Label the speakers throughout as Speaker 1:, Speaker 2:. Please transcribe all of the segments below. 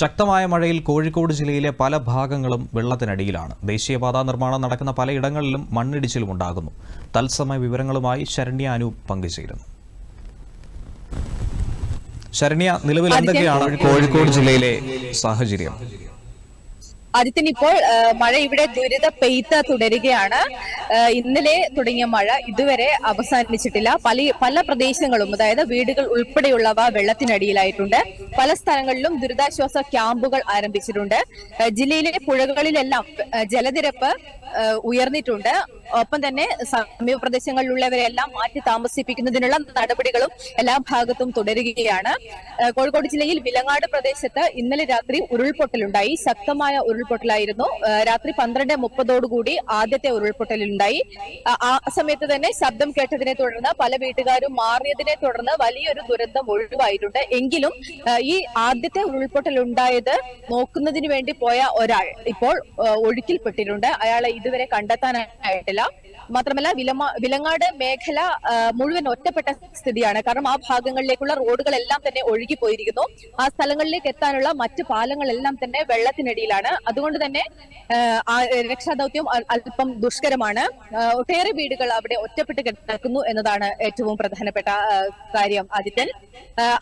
Speaker 1: ശക്തമായ മഴയിൽ കോഴിക്കോട് ജില്ലയിലെ പല ഭാഗങ്ങളും വെള്ളത്തിനടിയിലാണ്. ദേശീയപാതാ നിർമ്മാണം നടക്കുന്ന പലയിടങ്ങളിലും മണ്ണിടിച്ചിലും ഉണ്ടാകുന്നു. തത്സമയ വിവരങ്ങളുമായി ശരണ്യ അനൂപ് പങ്കുചേരുന്നു. ശരണ്യ നിലവിൽ എന്തൊക്കെയാണ് കോഴിക്കോട് ജില്ലയിലെ സാഹചര്യം?
Speaker 2: ആദിത്യൻ ഇപ്പോൾ മഴ ഇവിടെ ദുരിത പെയ്ത്ത് തുടരുകയാണ്. ഇന്നലെ തുടങ്ങിയ മഴ ഇതുവരെ അവസാനിച്ചിട്ടില്ല. പല പല പ്രദേശങ്ങളും അതായത് വീടുകൾ ഉൾപ്പെടെയുള്ളവ വെള്ളത്തിനടിയിലായിട്ടുണ്ട്. പല സ്ഥലങ്ങളിലും ദുരിതാശ്വാസ ക്യാമ്പുകൾ ആരംഭിച്ചിട്ടുണ്ട്. ജില്ലയിലെ പുഴകളിലെല്ലാം ജലനിരപ്പ് ഉയർന്നിട്ടുണ്ട്. ഒപ്പം തന്നെ സമീപ പ്രദേശങ്ങളിലുള്ളവരെല്ലാം മാറ്റി താമസിപ്പിക്കുന്നതിനുള്ള നടപടികളും എല്ലാ ഭാഗത്തും തുടരുകയാണ്. കോഴിക്കോട് ജില്ലയിൽ വിലങ്ങാട് പ്രദേശത്ത് ഇന്നലെ രാത്രി ഉരുൾപൊട്ടലുണ്ടായി. ശക്തമായ ഉരുൾപൊട്ടലായിരുന്നു. രാത്രി പന്ത്രണ്ട് മുപ്പതോടുകൂടി ആദ്യത്തെ ഉരുൾപൊട്ടലുണ്ടായി ആ- സമയത്ത് തന്നെ ശബ്ദം കേട്ടതിനെ തുടർന്ന് പല വീട്ടുകാരും മാറിയതിനെ തുടർന്ന് വലിയൊരു ദുരന്തം ഒഴിവായിട്ടുണ്ട്. എങ്കിലും ഈ ആദ്യത്തെ ഉരുൾപൊട്ടൽ ഉണ്ടായത് നോക്കുന്നതിന് വേണ്ടി പോയ ഒരാൾ ഇപ്പോൾ ഒഴുക്കിൽപ്പെട്ടിട്ടുണ്ട്. അയാളെ ഇതുവരെ കണ്ടെത്താനായിട്ടില്ല. മാത്രമല്ല വിലമ വിലങ്ങാട് മേഖല മുഴുവൻ ഒറ്റപ്പെട്ട സ്ഥിതിയാണ്. കാരണം ആ ഭാഗങ്ങളിലേക്കുള്ള റോഡുകളെല്ലാം തന്നെ ഒഴുകി പോയിരിക്കുന്നു. ആ സ്ഥലങ്ങളിലേക്ക് എത്താനുള്ള മറ്റ് പാലങ്ങളെല്ലാം തന്നെ വെള്ളത്തിനടിയിലാണ്. അതുകൊണ്ട് തന്നെ രക്ഷാദൌത്യം അല്പം ദുഷ്കരമാണ്. ഒട്ടേറെ വീടുകൾ അവിടെ ഒറ്റപ്പെട്ട് കിടക്കുന്നു എന്നതാണ് ഏറ്റവും പ്രധാനപ്പെട്ട കാര്യം ആദിത്യൻ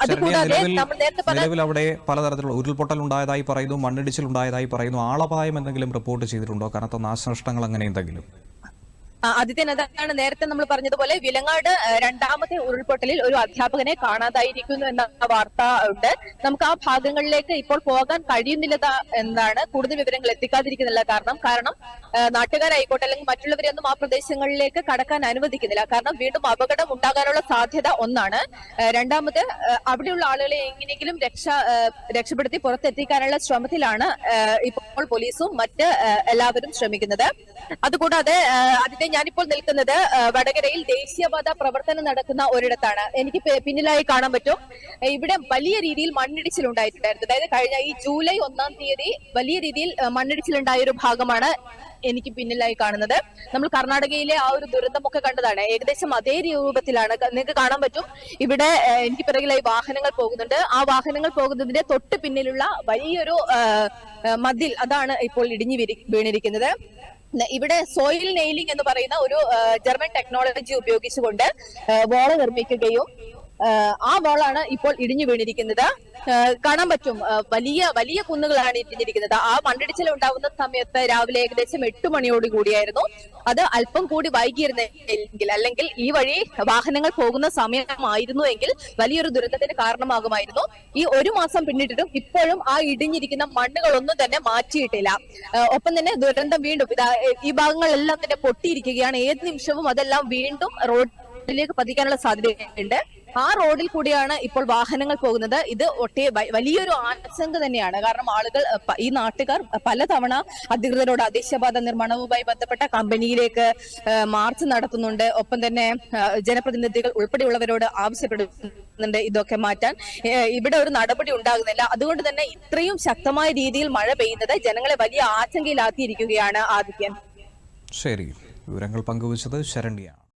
Speaker 2: അതുകൂടാതെ നമ്മൾ നേരത്തെ
Speaker 1: നിലവിൽ അവിടെ പലതരത്തിലുള്ള ഉരുൾപൊട്ടൽ ഉണ്ടായതായി പറയുന്നു മണ്ണിടിച്ചിൽ ഉണ്ടായതായി പറയുന്നു ആളപായം എന്തെങ്കിലും റിപ്പോർട്ട് ചെയ്തിട്ടുണ്ടോ? കനത്ത നാശനഷ്ടങ്ങൾ അങ്ങനെ എന്തെങ്കിലും?
Speaker 2: ആ, ആദിത്യൻ അതാണ് നേരത്തെ നമ്മൾ പറഞ്ഞതുപോലെ വിലങ്ങാട് രണ്ടാമത്തെ ഉരുൾപൊട്ടലിൽ ഒരു അധ്യാപകനെ കാണാതായിരിക്കുന്നു എന്ന വാർത്ത ഉണ്ട്. നമുക്ക് ആ ഭാഗങ്ങളിലേക്ക് ഇപ്പോൾ പോകാൻ കഴിയുന്നില്ല എന്നാണ് കൂടുതൽ വിവരങ്ങൾ എത്തിക്കാതിരിക്കുന്നില്ല കാരണം. കാരണം നാട്ടുകാരായിക്കോട്ടെ അല്ലെങ്കിൽ മറ്റുള്ളവരെയൊന്നും ആ പ്രദേശങ്ങളിലേക്ക് കടക്കാൻ അനുവദിക്കുന്നില്ല. കാരണം വീണ്ടും അപകടം ഉണ്ടാകാനുള്ള സാധ്യത ഒന്നാണ്. രണ്ടാമത് അവിടെയുള്ള ആളുകളെ എങ്ങനെയെങ്കിലും രക്ഷ രക്ഷപ്പെടുത്തി പുറത്തെത്തിക്കാനുള്ള ശ്രമത്തിലാണ് ഇപ്പോൾ പോലീസും മറ്റ് എല്ലാവരും ശ്രമിക്കുന്നത്. അതുകൂടാതെ അതിന്റെ ഞാനിപ്പോൾ നിൽക്കുന്നത് വടകരയിൽ ദേശീയപാത പ്രവർത്തനം നടക്കുന്ന ഒരിടത്താണ്. എനിക്ക് പിന്നിലായി കാണാൻ പറ്റും. ഇവിടെ വലിയ രീതിയിൽ മണ്ണിടിച്ചിൽ ഉണ്ടായിട്ടുണ്ടായിരുന്നു. അതായത് കഴിഞ്ഞ ഈ ജൂലൈ ഒന്നാം തീയതി വലിയ രീതിയിൽ മണ്ണിടിച്ചിലുണ്ടായ ഒരു ഭാഗമാണ് എനിക്ക് പിന്നിലായി കാണുന്നത്. നമ്മൾ കർണാടകയിലെ ആ ഒരു ദുരന്തമൊക്കെ കണ്ടതാണ്. ഏകദേശം അതേ രൂപത്തിലാണ്. നിങ്ങൾക്ക് കാണാൻ പറ്റും. ഇവിടെ എനിക്ക് പിറകിലായി വാഹനങ്ങൾ പോകുന്നുണ്ട്. ആ വാഹനങ്ങൾ പോകുന്നതിന്റെ തൊട്ട് പിന്നിലുള്ള വലിയൊരു മതിൽ അതാണ് ഇപ്പോൾ ഇടിഞ്ഞു വീണിരിക്കുന്നത്. ഇവിടെ സോയിൽ നെയിലിംഗ് എന്ന് പറയുന്ന ഒരു ജർമ്മൻ ടെക്നോളജി ഉപയോഗിച്ചുകൊണ്ട് വോള നിർമ്മിക്കുകയും ആ, വളാണ് ഇപ്പോൾ ഇടിഞ്ഞു വീണിരിക്കുന്നത്. കാണാൻ പറ്റും. വലിയ വലിയ കുന്നുകളാണ് ഇടിഞ്ഞിരിക്കുന്നത്. ആ മണ്ണിടിച്ചിൽ ഉണ്ടാവുന്ന സമയത്ത് രാവിലെ ഏകദേശം എട്ട് മണിയോട് കൂടിയായിരുന്നു. അത് അല്പം കൂടി വൈകിയിരുന്നെങ്കിൽ അല്ലെങ്കിൽ ഈ വഴി വാഹനങ്ങൾ പോകുന്ന സമയമായിരുന്നു എങ്കിൽ വലിയൊരു ദുരന്തത്തിന് കാരണമാകുമായിരുന്നു. ഈ ഒരു മാസം പിന്നിട്ടിട്ടും ഇപ്പോഴും ആ ഇടിഞ്ഞിരിക്കുന്ന മണ്ണുകളൊന്നും തന്നെ മാറ്റിയിട്ടില്ല. ഒപ്പം തന്നെ ദുരന്തം വീണ്ടും ഇതാ ഈ ഭാഗങ്ങളെല്ലാം തന്നെ പൊട്ടിയിരിക്കുകയാണ്. ഏത് നിമിഷവും അതെല്ലാം വീണ്ടും റോഡിലേക്ക് പതിക്കാനുള്ള സാധ്യതയുണ്ട്. ആ റോഡിൽ കൂടിയാണ് ഇപ്പോൾ വാഹനങ്ങൾ പോകുന്നത്. ഇത് ഒട്ടേ വലിയൊരു ആശങ്ക തന്നെയാണ്. കാരണം ആളുകൾ ഈ നാട്ടുകാർ പലതവണ അധികൃതരോട് ദേശീയപാത നിർമ്മാണവുമായി ബന്ധപ്പെട്ട കമ്പനിയിലേക്ക് മാർച്ച് നടത്തുന്നുണ്ട്. ഒപ്പം തന്നെ ജനപ്രതിനിധികൾ ഉൾപ്പെടെയുള്ളവരോട് ആവശ്യപ്പെടുന്നുണ്ട് ഇതൊക്കെ മാറ്റാൻ. ഇവിടെ ഒരു നടപടി ഉണ്ടാകുന്നില്ല. അതുകൊണ്ട് തന്നെ ഇത്രയും ശക്തമായ രീതിയിൽ മഴ പെയ്യുന്നത് ജനങ്ങളെ വലിയ ആശങ്കയിലാക്കിയിരിക്കുകയാണ് ആദിത്യൻ
Speaker 1: ശരി. വിവരങ്ങൾ പങ്കുവച്ചത് ശരണ്യ.